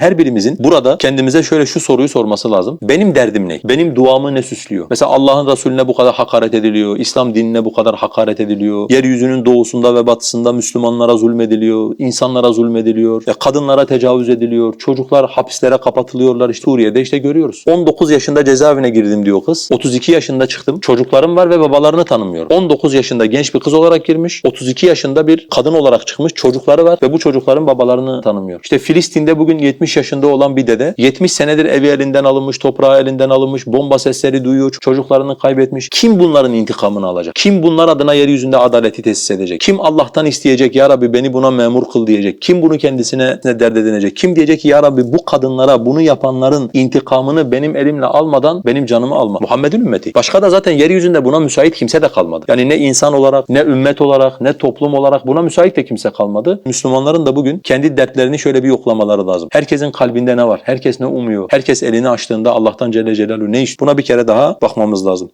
Her birimizin burada kendimize şöyle şu soruyu sorması lazım. Benim derdim ne? Benim duamı ne süslüyor? Mesela Allah'ın Resulüne bu kadar hakaret ediliyor. İslam dinine bu kadar hakaret ediliyor. Yeryüzünün doğusunda ve batısında Müslümanlara zulmediliyor. insanlara zulmediliyor. E, kadınlara tecavüz ediliyor. Çocuklar hapislere kapatılıyorlar. İşte Suriye'de işte görüyoruz. 19 yaşında cezaevine girdim diyor kız. 32 yaşında çıktım. Çocuklarım var ve babalarını tanımıyorum. 19 yaşında genç bir kız olarak girmiş. 32 yaşında bir kadın olarak çıkmış. Çocukları var ve bu çocukların babalarını tanımıyor. İşte Filistin'de bugün 70 yaşında olan bir dede 70 senedir evi elinden alınmış, toprağı elinden alınmış, bomba sesleri duyuyor, çocuklarını kaybetmiş. Kim bunların intikamını alacak? Kim bunlar adına yeryüzünde adaleti tesis edecek? Kim Allah'tan isteyecek ya Rabbi beni buna memur kıl diyecek? Kim bunu kendisine dert edinecek? Kim diyecek ki ya Rabbi bu kadınlara bunu yapanların intikamını benim elimle almadan benim canımı alma. Muhammed'in ümmeti. Başka da zaten yeryüzünde buna müsait kimse de kalmadı. Yani ne insan olarak, ne ümmet olarak, ne toplum olarak buna müsait de kimse kalmadı. Müslümanların da bugün kendi dertlerini şöyle bir yoklamaları lazım. Herkesin kalbinde ne var? Herkes ne umuyor? Herkes elini açtığında Allah'tan Celle Celaluhu ne iş? Buna bir kere daha bakmamız lazım.